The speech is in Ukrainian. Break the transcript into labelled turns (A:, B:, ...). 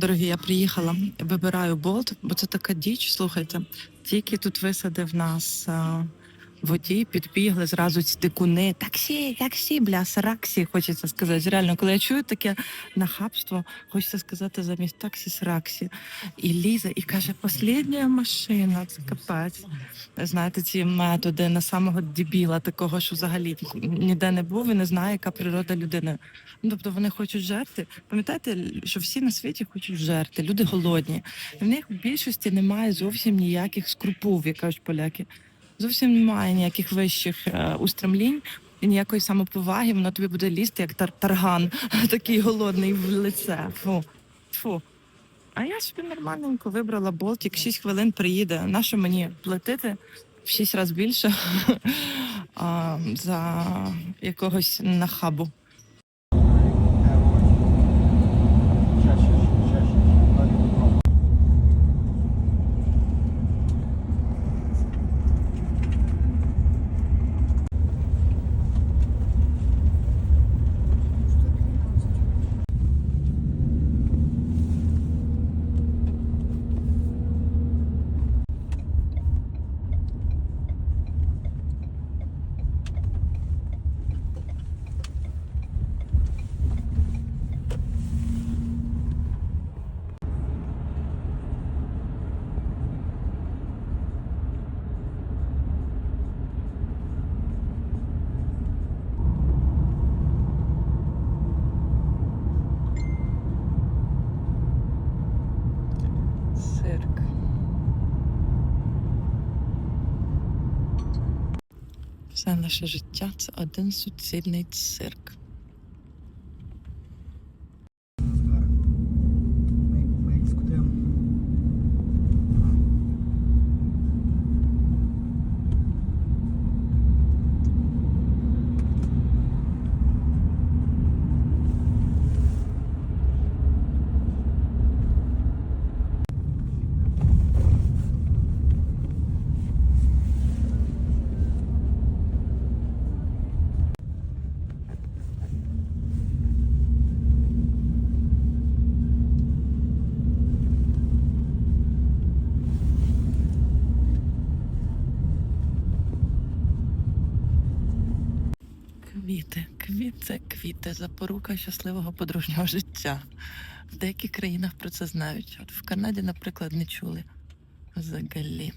A: Дорогі, я приїхала, вибираю болт, бо це така діч. Слухайте, тільки тут висадив нас водій, підбігли зразу ці дикуни. Таксі, таксі, бля, сраксі, хочеться сказати. Реально, коли я чую таке нахабство, хочеться сказати замість таксі сраксі. І лізе, і каже, послідня машина, це капець. Знаєте, ці методи на самого дебіла, такого, що взагалі ніде не був і не знає, яка природа людини. Ну, тобто вони хочуть жерти. Пам'ятаєте, що всі на світі хочуть жерти, люди голодні. В них в більшості немає зовсім ніяких скрупул, як кажуть поляки. Зовсім немає ніяких вищих е, устремлінь і ніякої самоповаги. Воно тобі буде лізти, як тар- тарган, такий голодний в лице. Фу. Фу. А я собі нормальненько вибрала болтик, 6 хвилин приїде. Нащо мені платити в 6 разів більше а, за якогось нахабу? Цирк. Все наше життя це один суцільний цирк. Квіти, квіти, квіти, запорука щасливого подружнього життя. В деяких країнах про це знають. От в Канаді, наприклад, не чули взагалі.